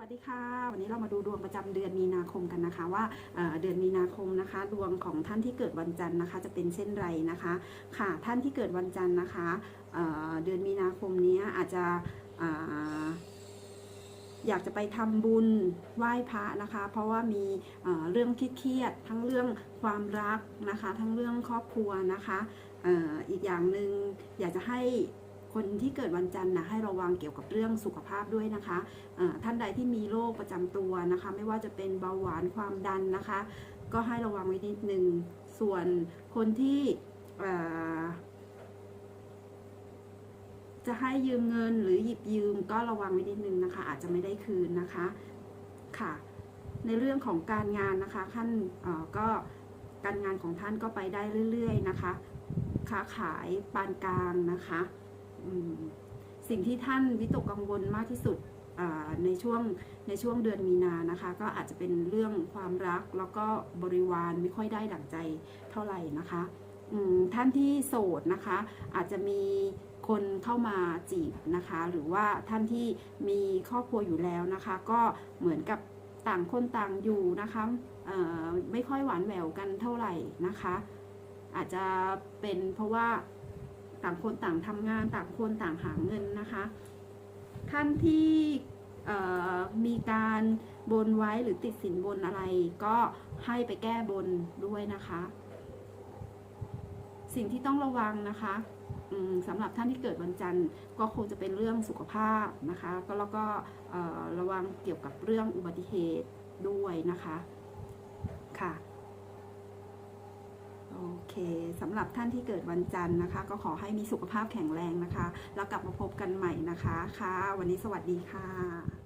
วัสดีค่ะ วันนี้เรามาดูดวงประจำเดือนมีนาคมกันนะคะ ว่าเดือนมีนาคมนะคะ ดวงของท่านที่เกิดวันจันทร์นะคะ จะเป็นเช่นไรนะคะ ค่ะท่านที่เกิดวันจันทร์นะคะเเดือนมีนาคมนี้อาจจะอยากจะไปทำบุญไหว้พระนะคะ เพราะว่ามีเอ่อเรื่องเครียดทั้งเรื่องความรักนะคะ ทั้งเรื่องครอบครัวนะคะอ,อ,อีกอย่างหนึ่งอยากจะให้ คนที่เกิดวันจันทร์นะให้ระวังเกี่ยวกับเรื่องสุขภาพด้วยนะคะท่านใดที่มีโรคประจำตัวนะคะ ไม่ว่าจะเป็นเบาหวานความดันนะคะ ก็ให้ระวังไว้นิดนึงส่วนคนที่จะให้ยืมเงินหรือหยิบยืมก็ระวังไว้นิดนึงนะคะ อาจจะไม่ได้คืนนะคะค่ะ ในเรื่องของการงานนะคะท่านก็การงานของท่านก็ไปได้เรื่อย ๆ นะคะ ค้าขายปานกลางนะคะ สิ่งที่ท่านวิตกกังวลมากที่สุดในช่วงในช่วงเดือนมีนานะคะ ก็อาจจะเป็นเรื่องความรักแล้วก็บริวารไม่ค่อยได้ดั่งใจเท่าไหร่นะคะท่านที่โสดนะคะ อาจจะมีคนเข้ามาจีบนะคะ หรือว่าท่านที่มีครอบครัวอยู่แล้วนะคะ ก็เหมือนกับต่างคนต่างอยู่นะคะไม่ค่อยหวานแหววกันเท่าไหร่นะคะ อาจจะเป็นเพราะว่า ต่างคนต่างทำงานต่างคนต่างหาเงินนะคะ ท่านที่มีการบนไว้หรือติดสินบนอะไร ก็ให้ไปแก้บนด้วยนะคะ สิ่งที่ต้องระวังนะคะสำหรับท่านที่เกิดวันจันทร์ก็คงจะเป็นเรื่องสุขภาพนะคะ ก็แล้วก็ระวังเกี่ยวกับเรื่องอุบัติเหตุด้วยนะคะค่ะ สำหรับท่านที่เกิดวันจันทร์นะคะ ก็ขอให้มีสุขภาพแข็งแรงนะคะ แล้วกลับมาพบกันใหม่นะคะค่ะวันนี้สวัสดีค่ะ